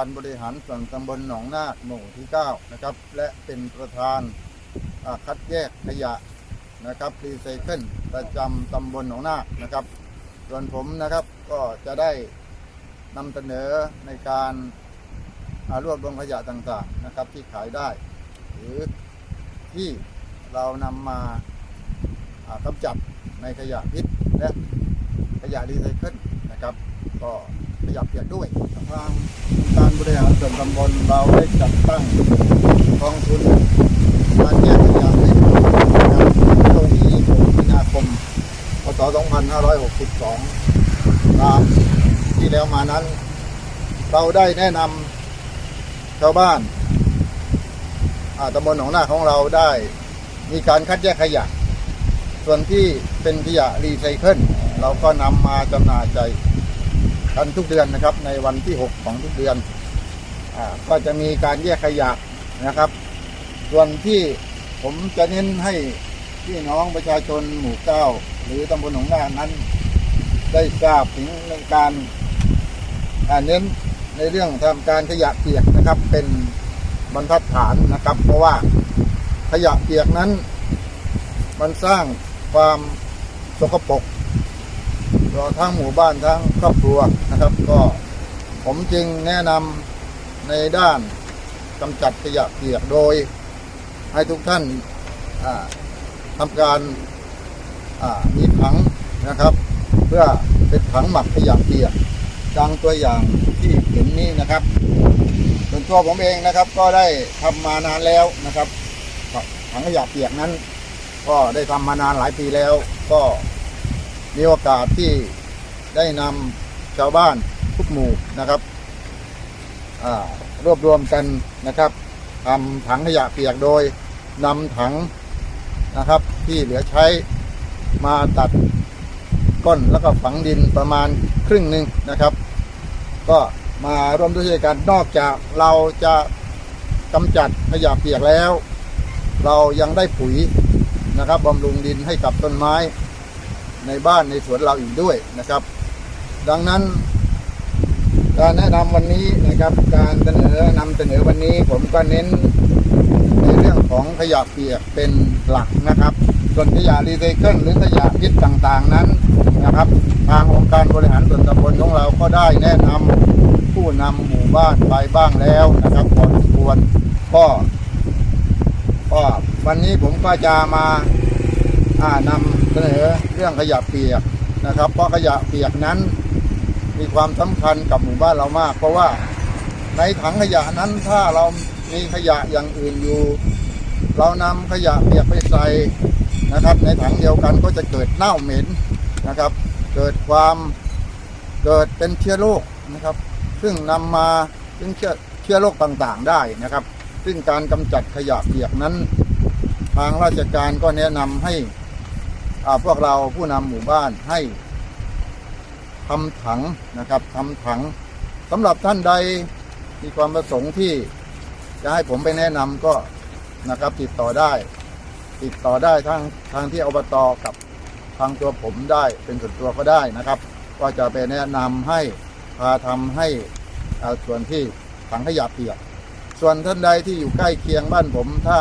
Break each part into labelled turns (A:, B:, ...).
A: การบริหารส่วนตำบลหนองนาคหมู่ที่9นะครับและเป็นประธานคัดแยกขยะนะครับรีไซเคิลประจำตำบลหนองนาคนะครับ ส่วนผมนะครับก็จะได้นำเสนอในการรวบรวมขยะต่างๆนะครับที่ขายได้ หรือที่เรานำมาอ่ากำจัดในขยะพิษและขยะรีไซเคิลนะครับ ก็ ขยับเปียกด้วยทางการบริหารส่วนตำบลเราได้จัดตั้งกองทุนการแยกขยะในหมู่นะครับตรงที่6มีนาคมพศ2562ตามที่แล้วมานั้น เราได้แนะนำชาวบ้านอาตำบลหนองนาของเราได้มีการคัดแยกขยะ ส่วนที่เป็นขยะรีไซเคิลเราก็นำมาจำหน่ายใจ กันทุกเดือนนะครับ ในวันที่ 6 ของทุกเดือนอก็จะมีการแยกขยะนะครับ ส่วนที่ผมจะเน้นให้พี่น้องประชาชนหมู่เก้าหรือตำบลหนองนานั้น ได้ทราบถึงในการเน้นในเรื่องทำการขยะเปียกนะครับ เป็นบรรทัดฐานนะครับ เพราะว่าขยะเปียกนั้น มันสร้างความสกปรก รอทั้งหมู่บ้านทั้งครอบครัวนะครับ ก็ผมจึงแนะนำในด้านกำจัดขยะเปียกโดย ให้ทุกท่านอ่าทำการมีถังนะครับ เพื่อเป็นถังหมักขยะเปียกดังตัวอย่างที่เห็นนี้นะครับส่วนตัวผมเองนะครับก็ได้ทำมานานแล้วนะครับถังขยะเปียกนั้น ก็ได้ทำมานานหลายปีแล้ว ก็ มีโอกาสที่ได้นำชาวบ้านทุกหมู่นะครับรวบรวมกันนะครับทำถังขยะเปียกโดยนำถังนะครับที่เหลือใช้มาตัดก้นแล้วก็ฝังดินประมาณครึ่งหนึ่งนะครับ ก็มาร่วมด้วยช่วยกันนอกจากเราจะกำจัดขยะเปียกแล้ว เรายังได้ปุ๋ยนะครับบำรุงดินให้กับต้นไม้ ในบ้านในสวนเราอีกด้วยนะครับ ดังนั้นการแนะนำวันนี้นะครับ การเสนอนำเสนอวันนี้ ผมก็เน้นในเรื่องของขยะเปียกเป็นหลักนะครับ ส่วนขยะรีไซเคิลหรือขยะพิษต่างๆนั้นนะครับ ทางองค์การบริหารส่วนตำบลของเราก็ได้แนะนำผู้นำหมู่บ้านไปบ้างแล้วนะครับพอสมควรก็ก็วันนี้ผมก็จะมา นำเสนอเรื่องขยะเปียกนะครับ เพราะขยะเปียกนั้นมีความสำคัญกับหมู่บ้านเรามาก เพราะว่าในถังขยะนั้นถ้าเรามีขยะอย่างอื่นอยู่ เรานำขยะเปียกไปใส่นะครับ ในถังเดียวกันก็จะเกิดเน่าเหม็นนะครับ เกิดความเกิดเป็นเชื้อโรคนะครับ ซึ่งนำมาซึ่งเชื้อเชื้อโรคต่างๆได้นะครับ ซึ่งการกำจัดขยะเปียกนั้น ทางราชการก็แนะนำให้ พวกเราผู้นำหมู่บ้านให้ทำถังนะครับทำถังสำหรับท่านใดมีความประสงค์ที่จะให้ผมไปแนะนำก็นะครับติดต่อได้ ติดต่อได้ทางทางที่อบตกับทางตัวผมได้เป็นส่วนตัวก็ได้นะครับ ก็จะไปแนะนำให้พาทำให้ส่วนที่ถังขยะเปียกส่วนท่านใดที่อยู่ใกล้เคียงบ้านผมถ้า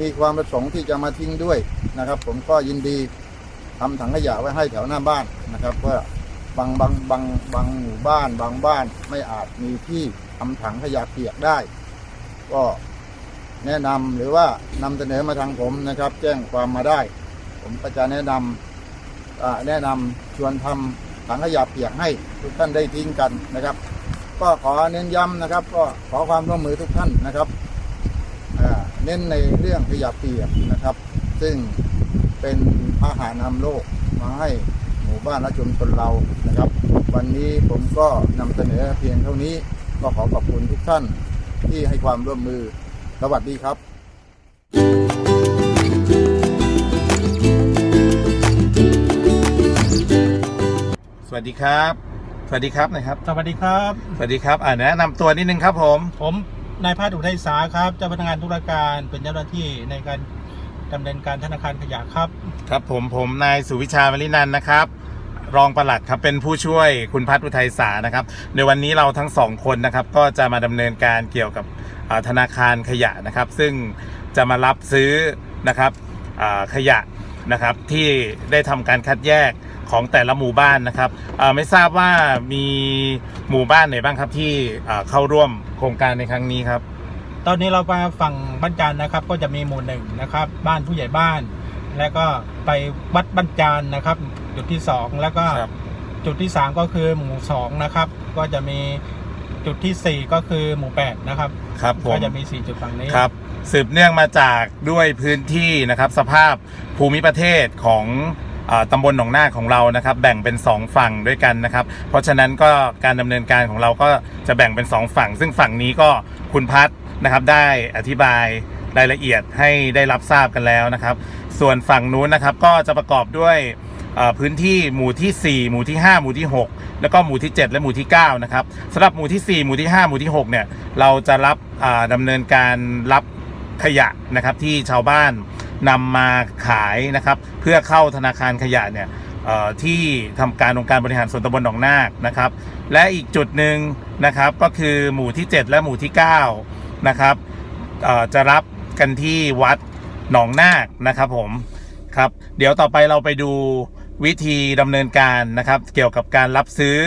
A: มีความประสงค์ที่จะมาทิ้งด้วยนะครับ ผมก็ยินดีทำถังขยะไว้ให้แถวหน้าบ้านนะครับเพื่อบางบางบางบางหมู่บ้าน บางบ้านไม่อาจมีที่ทำถังขยะเปียกได้ ก็แนะนำหรือว่านำเสนอมาทางผมนะครับ แจ้งความมาได้ ผมก็จะแนะนำอ่าแนะนำชวนทำถังขยะเปียกให้ทุกท่านได้ทิ้งกันนะครับ ก็ขอเน้นย้ำนะครับ ก็ขอความร่วมมือทุกท่านนะครับ เน้นในเรื่องขยะเปียกนะครับ ซึ่งเป็นพาหานำโลกมาให้หมู่บ้านและชุมชนเรานะครับ วันนี้ผมก็นำเสนอเพียงเท่านี้ก็ขอขอบคุณทุกท่านที่ให้ความร่วมมือสวัสดีครับ
B: สวัสดีครับ สวัสดีครับนะครับ
C: สวัสดีครับ
B: สวัสดีครับอ่าแนะนำตัวนิดนึงครับผม
C: ผม นายพทย์อุทัยสาครับ เจ้าพนักงานธุรการเป็นเจ้าหน้าที่ในการดำเนินการธนาคารขยะครับ
B: ครับผมผมนายสุวิชามลินันท์นะครับ รองปลัดครับเป็นผู้ช่วยคุณพัฒน์อุทัยสานะครับในวันนี้เราทั้งสองคนนะครับก็จะมาดำเนินการเกี่ยวกับอ่าธนาคารขยะนะครับ ซึ่งจะมารับซื้อนะครับอ่าขยะนะครับที่ได้ทำการคัดแยก ของแต่ละหมู่บ้านนะครับอ่าไม่ทราบว่ามีหมู่บ้านไหนบ้างครับที่อ่าเข้าร่วมโครงการในครั้งนี้ครับ
C: ตอนนี้เราไปฝั่งบ้านจานนะครับ ก็จะมีหมู่หนึ่งนะครับ บ้านผู้ใหญ่บ้าน แล้วก็ไปวัดบ้านจานนะครับ จุดที่สองแล้วก็
B: ครับ
C: จุดที่สามก็คือหมู่สองนะครับ ก็จะมีจุดที่สี่ก็คือหมู่แปดนะครับ
B: ครับผม
C: ก็จะมีสี่จุดฝั่งนี้
B: ครับสืบเนื่องมาจากด้วยพื้นที่นะครับ สภาพภูมิประเทศของอา ตำบลหนองนาคของเรานะครับ แบ่งเป็น 2 ฝั่งด้วยกันนะครับ เพราะฉะนั้นก็การดำเนินการของเราก็จะแบ่งเป็น 2 ฝั่ง ซึ่งฝั่งนี้ก็คุณพัฒน์นะครับได้อธิบายรายละเอียดให้ได้รับทราบกันแล้วนะครับ ส่วนฝั่งนู้นนะครับก็จะประกอบด้วยพื้นที่หมู่ที่ 4 หมู่ที่ 5 หมู่ที่ 6 แล้วก็หมู่ที่ 7 และหมู่ที่9นะครับสำหรับหมู่ที่ 4 หมู่ที่ 5 หมู่ที่6เนี่ยเราจะรับอ่าดำเนินการรับขยะนะครับที่ชาวบ้าน นำมาขายนะครับ เพื่อเข้าธนาคารขยะเนี่ยที่ทำการองค์การบริหารส่วนตำบลหนองนาคนะครับ และอีกจุดหนึ่งนะครับก็คือหมู่ที่ 7 และหมู่ที่9นะครับจะรับกันที่วัดหนองนาคนะครับผมครับ เดี๋ยวต่อไปเราไปดูวิธีดำเนินการนะครับ เกี่ยวกับการรับซื้อ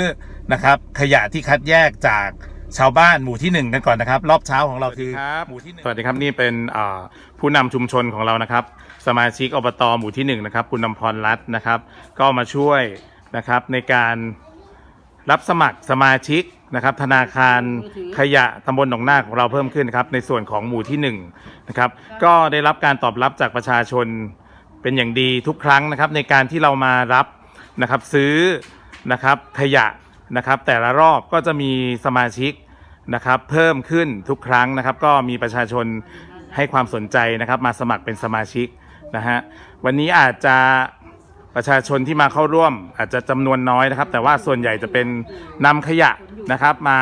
B: นะครับ ขยะที่คัดแยกจาก ชาวบ้านหมู่ที่หนึ่งกันก่อนนะครับ รอบเช้าของเราคือหมู่ที่สวัสดีครับนี่เป็นอ่าผู้นำชุมชนของเรานะครับ สมาชิกอบตหมู่ที่หนึ่งนะครับ คุณนำพรรัตน์นะครับ ก็มาช่วยนะครับในการรับสมัครสมาชิกนะครับ ธนาคารขยะตำบลหนองนาของเราเพิ่มขึ้นนะครับในส่วนของหมู่ที่หนึ่งนะครับ ก็ได้รับการตอบรับจากประชาชนเป็นอย่างดีทุกครั้งนะครับ ในการที่เรามารับนะครับซื้อนะครับขยะนะครับ แต่ละรอบก็จะมีสมาชิก นะครับเพิ่มขึ้นทุกครั้งนะครับ ก็มีประชาชนให้ความสนใจนะครับ มาสมัครเป็นสมาชิกนะฮะวันนี้อาจจะประชาชนที่มาเข้าร่วมอาจจะจำนวนน้อยนะครับ แต่ว่าส่วนใหญ่จะเป็นนำขยะนะครับมา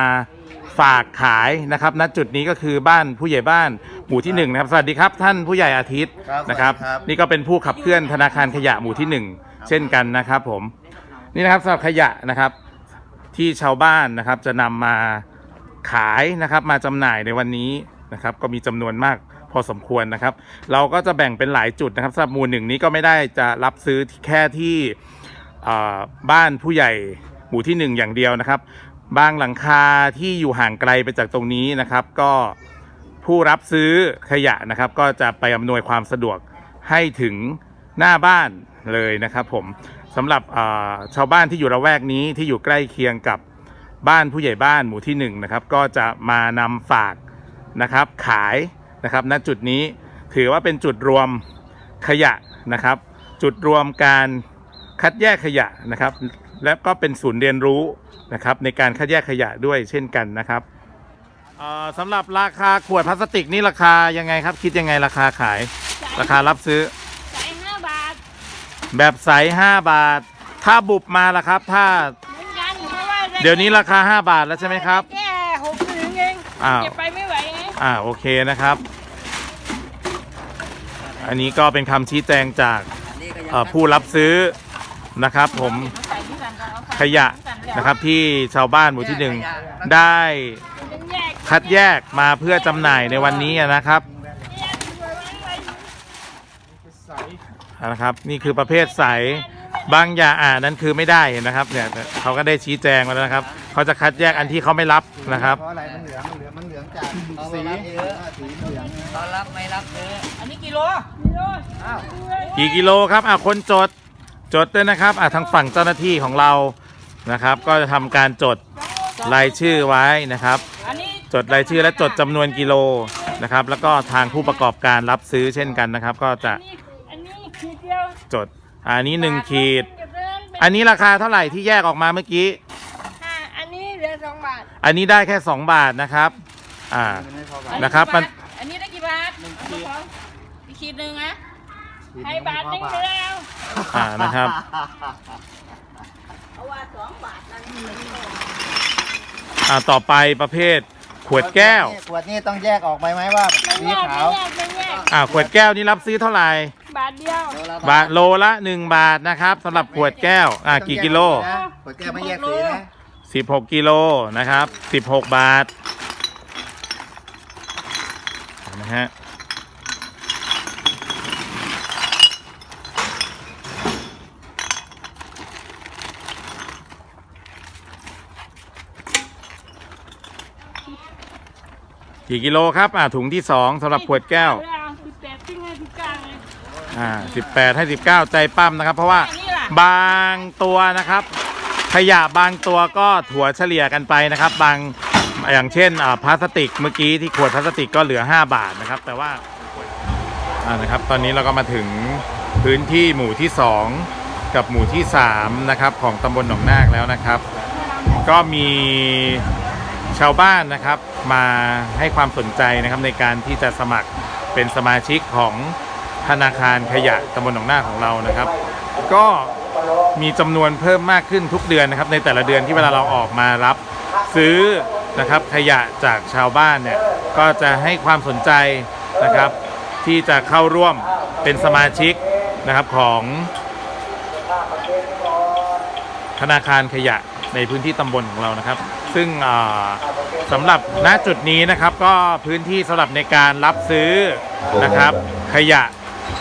B: ฝากขายนะครับณจุดนี้ก็คือบ้านผู้ใหญ่บ้านหมู่ที่หนึ่งนะครับสวัสดีครับท่านผู้ใหญ่อาทิตย์
A: ครับ
B: นะครับ
A: สวัสดีครับ
B: นี่ก็เป็นผู้ขับเคลื่อนธนาคารขยะหมู่ที่หนึ่งเช่นกันนะครับผมนี่นะครับสำหรับขยะนะครับที่ชาวบ้านนะครับจะนำมา ขายนะครับมาจำหน่ายในวันนี้นะครับก็มีจำนวนมากพอสมควรนะครับ เราก็จะแบ่งเป็นหลายจุดนะครับสำหรับหมู่หนึ่งนี้ก็ไม่ได้จะรับซื้อแค่ที่บ้านผู้ใหญ่หมู่ที่หนึ่งอย่างเดียวนะครับ บางหลังคาที่อยู่ห่างไกลไปจากตรงนี้นะครับ ก็ผู้รับซื้อขยะนะครับ ก็จะไปอำนวยความสะดวกให้ถึงหน้าบ้านเลยนะครับ ผมสำหรับชาวบ้านที่อยู่ระแวกนี้ที่อยู่ใกล้เคียงกับ บ้านผู้ใหญ่บ้านหมู่ที่หนึ่งนะครับก็จะมานำฝากนะครับขายนะครับณจุดนี้ถือว่าเป็นจุดรวมขยะนะครับ จุดรวมการคัดแยกขยะนะครับ และก็เป็นศูนย์เรียนรู้นะครับในการคัดแยกขยะด้วยเช่นกันนะครับเอ่อสำหรับราคาขวดพลาสติกนี่ราคายังไงครับ คิดยังไงราคาขาย ราคารับซื้อ
D: ใส่ห้าบาท
B: แบบใส5บาท ถ้าบุบมาล่ะครับ ถ้า
D: เหมือนกัน เพราะว่า
B: เดี๋ยวนี้ราคา 5 บาทแล้วใช่ไหมครับ
D: แค่หกถึงเอง
B: อ้าว
D: เก็บไปไม่ไหวไง
B: อ่าโอเคนะครับ อันนี้ก็เป็นคำชี้แจงจากเอ่อผู้รับซื้อนะครับ ผมขยะนะครับที่ชาวบ้านหมู่ที่หนึ่งได้
D: เป็นแยก
B: คัดแยกมาเพื่อจำหน่ายในวันนี้นะครับ
D: แยกไว้ไว้
B: นะครับ นี่คือประเภทใส บางอย่างอ่านั้นคือไม่ได้เห็นนะครับเนี่ยเขาก็ได้ชี้แจงมาแล้วนะครับเขาจะคัดแยกอันที่เขาไม่รับนะครับ
A: เพราะอะไรมันเหลืองมันเหลืองมันเหลืองจากสีสีเหลือง
E: ตอนรับไม่รับซื้อ
D: อันนี้กิโลกิโล
B: กี่กิโลครับอะคนจดจดด้วยนะครับอะทางฝั่งเจ้าหน้าที่ของเรานะครับ ก็จะทำการจดรายชื่อไว้นะครับ
D: อันนี้
B: จดรายชื่อและจดจำนวนกิโลนะครับ แล้วก็ทางผู้ประกอบการรับซื้อเช่นกันนะครับ ก็จะ
D: อันนี้ขีดเดียว
B: จด อันนี้หนึ่งขีด
D: เก็บเงินเป็น
B: อันนี้ราคาเท่าไหร่ที่แยกออกมาเมื่อกี้
D: ห้าอันนี้เหลือสองบาท
B: อันนี้ได้แค่2บาทนะครับ อ่า
A: มันไม่พอกั
D: อั
A: น
B: นะครับมัน
D: อันนี้ได้กี่บาทอีกขีดหนึ่งนะให้บาทหนึงไปแล้ว
B: อ่า นะครับ
D: เพราะว่าสองบาทนั่นเหมือนกัน
B: อ่า ต่อไปประเภทขวดแก้ว
A: ขวดนี่ต้องแยกออกไปไหมว่า
D: ไม่
A: สี
D: แยก
A: ขาว
D: ไม่แยกไม่แยก
B: อ่า ขวดแก้วนี่รับซื้อเท่าไหร่
D: ย บาทเดียว
B: บาทโลละ 1 บาทนะครับสำหรับขวดแก้วอ่ากี่กิโล
A: ขวดแก้วไม่แยกสีนะ
B: 16 กิโลนะครับ 16 บาทนะฮะกี่กิโลครับอ่าถุงที่2สำหรับขวดแก้ว
D: สิบแปดที่ไงที่กลางเลย
B: อ่า18ให้19ใจปั้มนะครับ เพราะว่า
D: อันนี้ล่ะ
B: บางตัวนะครับ ขยะบางตัวก็ถัวเฉลี่ยกันไปนะครับ บางอย่างเช่นอ่าพลาสติกเมื่อกี้ที่ขวดพลาสติกก็เหลือ 5 บาทนะครับ แต่ว่าอ่านะครับ ตอนนี้เราก็มาถึงพื้นที่หมู่ที่ 2 กับหมู่ที่ 3 นะครับ ของตำบลหนองนาคแล้วนะครับ ก็มีชาวบ้านนะครับมาให้ความสนใจนะครับในการที่จะสมัครเป็นสมาชิกของ ธนาคารขยะตำบลหนองนาของเรานะครับ ก็มีจำนวนเพิ่มมากขึ้นทุกเดือนนะครับ ในแต่ละเดือนที่เวลาเราออกมารับซื้อนะครับขยะจากชาวบ้านเนี่ยก็จะให้ความสนใจนะครับ ที่จะเข้าร่วมเป็นสมาชิกนะครับของธนาคารขยะในพื้นที่ตำบลของเรานะครับ ซึ่งอ่าสำหรับณจุดนี้นะครับก็พื้นที่สำหรับในการรับซื้อนะครับขยะ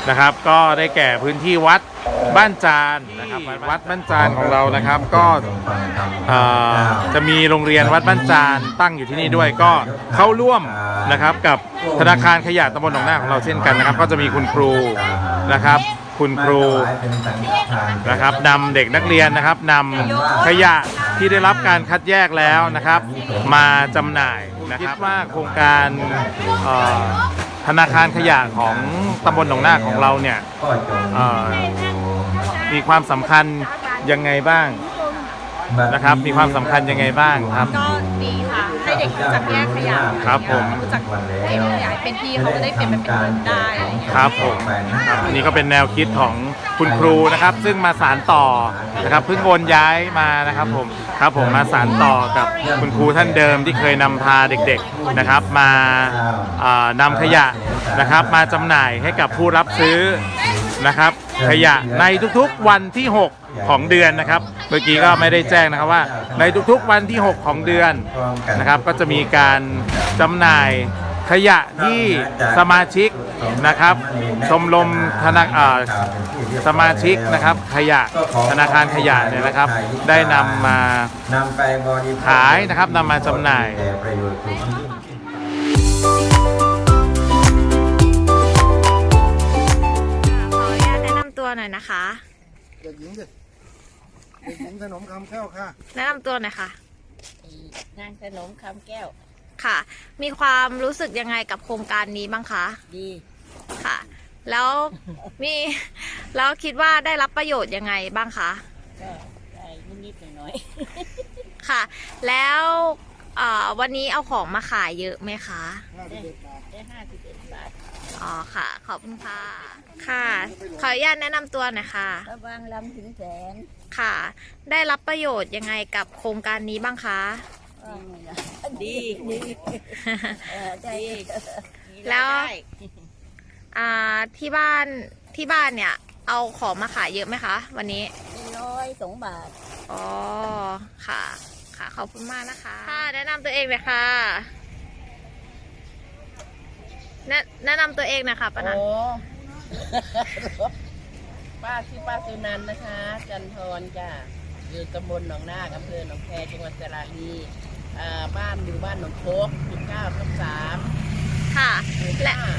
B: นะครับ ก็ได้แก่พื้นที่วัดบ้านจานนะครับวัดบ้านจานของเรานะครับ ก็อ่าจะมีโรงเรียนวัดบ้านจานตั้งอยู่ที่นี่ด้วยก็เข้าร่วมนะครับกับธนาคารขยะตำบลหนองนาของเราเช่นกันนะครับ ก็จะมีคุณครูนะครับ คุณครูนะครับนำเด็กนักเรียนนะครับนำขยะที่ได้รับการคัดแยกแล้วนะครับ มาจำหน่ายนะครับว่าโครงการเอ่อ ธนาคารขยะของตำบลหนองนาของเราเนี่ยเอ่อมีความสำคัญยังไงบ้าง นะครับ มีความสำคัญยังไงบ้างครับ
E: ก็ดีค่ะให้เด็กรู้จักแยกขยะ
B: ครับผม
E: รู้จักเก็บขยะเป็นพี่เขาจะได้เก็บมันเป็นเงินได้อะไรอย่างเงี้ย
B: ครับผมครับอันนี้ก็เป็นแนวคิดของคุณครูนะครับ ซึ่งมาสารต่อนะครับเพิ่งโอนย้ายมานะครับผมครับผมมาสารต่อกับคุณครูท่านเดิมที่เคยนำพาเด็กๆนะครับ มาอ่านำขยะนะครับ มาจำหน่ายให้กับผู้รับซื้อ นะครับ ขยะในทุกๆวันที่ 6 ของเดือนนะครับ เมื่อกี้ก็ไม่ได้แจ้งนะครับว่า ในทุกๆวันที่ 6 ของเดือนนะครับ ก็จะมีการจำหน่ายขยะที่สมาชิกนะครับ ชมรมธนาอ่าสมาชิกนะครับ ขยะธนาคารขยะเนี่ยนะครับ ได้นำมานำ
F: ไปบริโภค
B: ขายนะครับนำมาจำหน่าย
F: น่
E: อยนะคะ
A: เด็กหญิงสิเด็กหญิงขนมคำแก้วค่ะ
E: แนะนำตัวหน่อยค่ะ
D: นางขนมคำแก้ว
E: ค่ะ มีความรู้สึกยังไงกับโครงการนี้บ้างคะ
D: ดี
E: ค่ะ แล้วมี แล้วคิดว่าได้รับประโยชน์ยังไงบ้างคะ
D: ก็ได้นิดๆหน่อย
E: ค่ะ แล้ว เอ่อวันนี้เอาของมาขายเยอะไหมคะ
D: ๆได้ได้ห้าสิบเอ็ดบาท
E: อ๋อค่ะ ขอบคุณค่ะ ค่ะ ขออนุญาตแนะนำตัวหน่อยค่ะ
D: ระวังลำถึงแสน
E: ค่ะ ได้รับประโยชน์ยังไงกับโครงการนี้บ้างคะ
D: ดีดีเออดี
E: แล้วอ่าที่บ้านที่บ้านเนี่ย เอาของมาขายเยอะไหมคะ วันนี้
D: น้อยสองบาท
E: อ๋อค่ะ ค่ะ ขอบคุณมากนะคะ ค่ะ แนะนำตัวเองเลยค่ะ แนะแนะนำตัวเองหนะคะป้านัน
G: โอ้ ป้าชื่อป้าสุนันท์นะคะ จันทรจ้ะอยู่ตำบลหนองนาคอำเภอหนองแคจังหวัดสระบุรีอ่าบ้านอยู่บ้านหนองโคกจุดเก้าทับสาม
E: ค่ะ
G: หมู่
E: และ
G: ห้า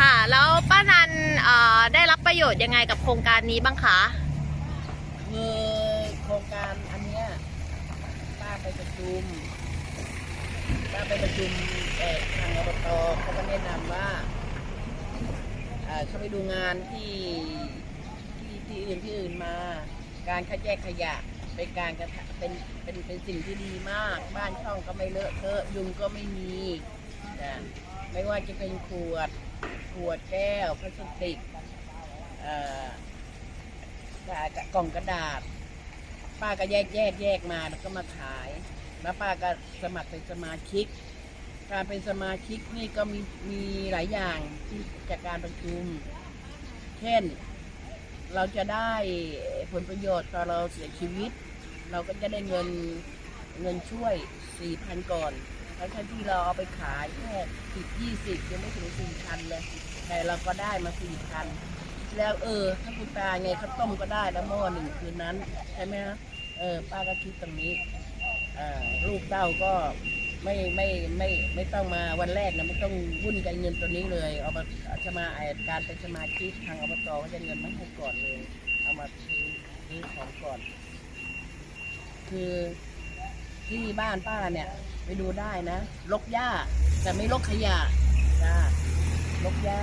E: ค่ะ แล้วป้านันเอ่อได้รับประโยชน์ยังไงกับโครงการนี้บ้างคะ
G: คือโครงการอันเนี้ยป้าไปประ ชุมป้าไปประชุมทางอบตเขาก็แนะนำว่าอ่าเขาไปดูงานที่ที่ที่อื่นที่อื่นมา การคัดแยกขยะเป็นการกระเป็นเป็นเป็นสิ่งที่ดีมาก บ้านช่องก็ไม่เลอะเทอะยุงก็ไม่มีนะไม่ว่าจะเป็นขวดขวดแก้วพลาสติกกล่องกระดาษ ป้าก็แยกแยกแยกมาแล้วก็มาขาย แล้วป้าก็สมัครเป็นสมาชิก การเป็นสมาชิกนี่ก็มีมีหลายอย่างที่จากการประชุม เช่น เราจะได้ผลประโยชน์ตอนเราเสียชีวิต เราก็จะได้เงินเงินช่วยสี่พันก่อนทั้งๆที่เราเอาไปขายแค่สิบยี่สิบยังไม่ถึงสี่พันเลยแต่เราก็ได้มาสี่พันแล้วเออ ถ้าคุณตาไงข้าวต้มก็ได้แล้วหม้อหนึ่งคืนนั้น ใช่ไหมฮะเออ ป้าก็คิดตรงนี้ ลูกเต้าก็ไม่ไม่ไม่ไม่ต้องมาวันแรกนะไม่ต้องวุ่นกับเงินตัวนี้เลยเอามาจะมาไอการเป็นสมาชิกทางอบตก็จะเงินมาให้ก่อนเลย เอามาซื้อซื้อของก่อน คือที่บ้านป้าเนี่ย ไปดูได้นะลกหญ้า แต่ไม่ลกขยะจ้าลกหญ้า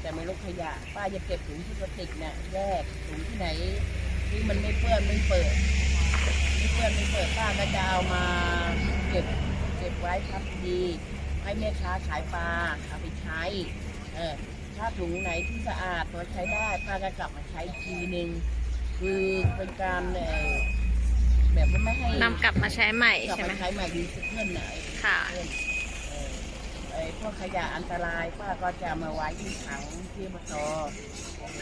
G: แต่ไม่ลกขยะ ป้าจะเก็บถุงพลาสติกเนี่ยแยกถุงที่ไหนที่มันไม่เปื้อนไม่เปิด เปื้อนไม่เปิดป้าก็จะเอามาเก็บเก็บไว้ครับดีให้แม่ค้าขายปลาเอาไปใช้เออถ้าถุงไหนที่สะอาดพอใช้ได้ป้าก็กลับมาใช้อีกทีหนึ่งคือเป็นการเอ่อแบบว่าไม่ให้
E: นำกลับมาใช้ใหม่
G: กลับ
E: ใช่ไหม
G: มาใช้ใหม่ดีสักเพื่อนไหน
E: ค่ะ
G: เพื่อนเออไอ้พวกขยะอันตรายป้าก็จะมาไว้ที่ถังที่มตอ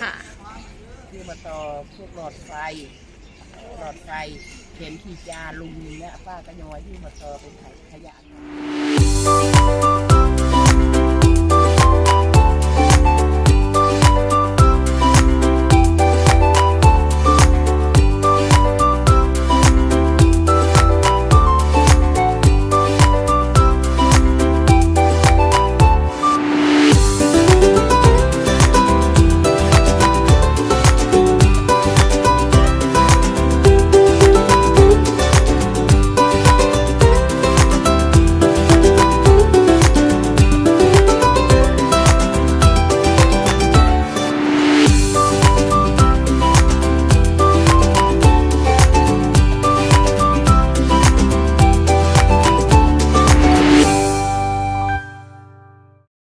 E: ค่ะ
G: ที่มตอพวกหลอดไฟ หลอดไฟ เข็มขีดยาลุงเนี่ยป้าก็ยังไว้ที่มตอเป็นขยะ